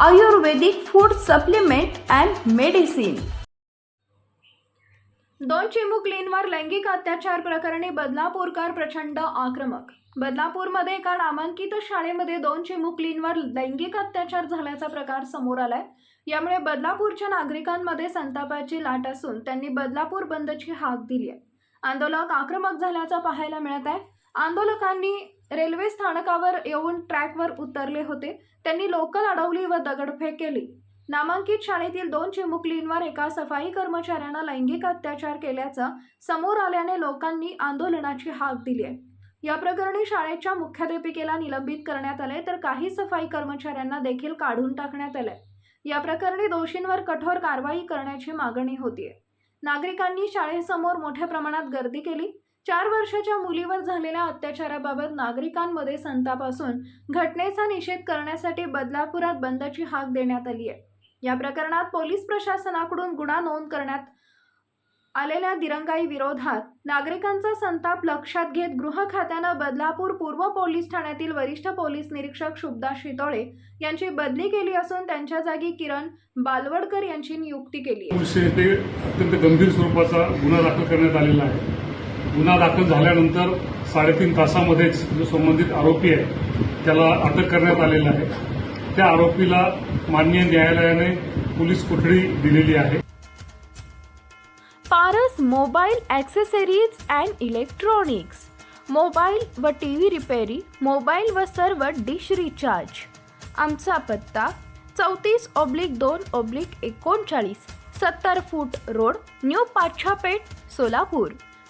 Ayurvedic food supplement and medicine दोन चिमुकलींवर लैंगिक अत्याचार प्रकरणी बदलापूरकर प्रचंड आक्रमक. बदलापूरमध्ये एका नामांकित शाळेमध्ये दोन चिमुकलींवर लैंगिक अत्याचार झाल्याचा प्रकार समोर आलाय. यामुळे बदलापूरच्या नागरिकांमध्ये संतापाची लाट असून त्यांनी बदलापूर बंदची हाक दिली आहे आंदोलक आक्रमक झाल्याचं पाहायला मिळत आहे. आंदोलकांनी रेल्वे स्थानकावर येऊन ट्रॅकवर उतरले होते. त्यांनी लोकल अडवली व दगडफेक केली. नामांकित शाळेतील दोन चिमुकलींवर एका सफाई कर्मचाऱ्यानं लैंगिक अत्याचार केल्याचं समोर आल्याने लोकांनी आंदोलनाची हाक दिली आहे. या प्रकरणी शाळेच्या मुख्याध्यापिकेला निलंबित करण्यात आले तर काही सफाई कर्मचाऱ्यांना देखील काढून टाकण्यात आले या प्रकरणी दोषींवर कठोर कारवाई करण्याची मागणी होतीये. नागरिकांनी शाळेसमोर मोठ्या प्रमाणात गर्दी केली. चार वर्षाच्या मुलीवर झालेल्या अत्याचाराबाबत नागरिकांमध्ये संताप असून घटनेचा निषेध करण्यासाठी बदलापुरात बंदची हाक देण्यात आली आहे. या प्रकरणात पोलीस प्रशासनाकडून गुन्हा नोंद करण्यात आलेल्या दिरंगाई विरोधात नागरिकांचा संताप लक्षात घेत गृह खात्यानं बदलापूर पूर्व पोलीस ठाण्यातील वरिष्ठ पोलीस निरीक्षक शुभदा शितोळे यांची बदली केली असून त्यांच्या जागी किरण बालवडकर यांची नियुक्ती केली अत्यंत गंभीर स्वरूपाचा गुन्हा दाखल करण्यात आलेला आहे. गुन्हा दाखल झाल्यानंतर साडेतीन तासामध्येच जो संबंधित आरोपी आहे त्याला अटक करण्यात आलेला आहे. त्या आरोपीला माननीय न्यायालयाने पोलीस कोठडी दिलेली आहे. Paras mobile accessories and electronics. Mobile व टी व्ही रिपेरी मोबाईल व सर्व डिश रिचार्ज. आमचा पत्ता चौतीस ऑब्लिक दोन ऑब्लिक एकोणचाळीस सत्तर foot road new Pachhapeth Solapur.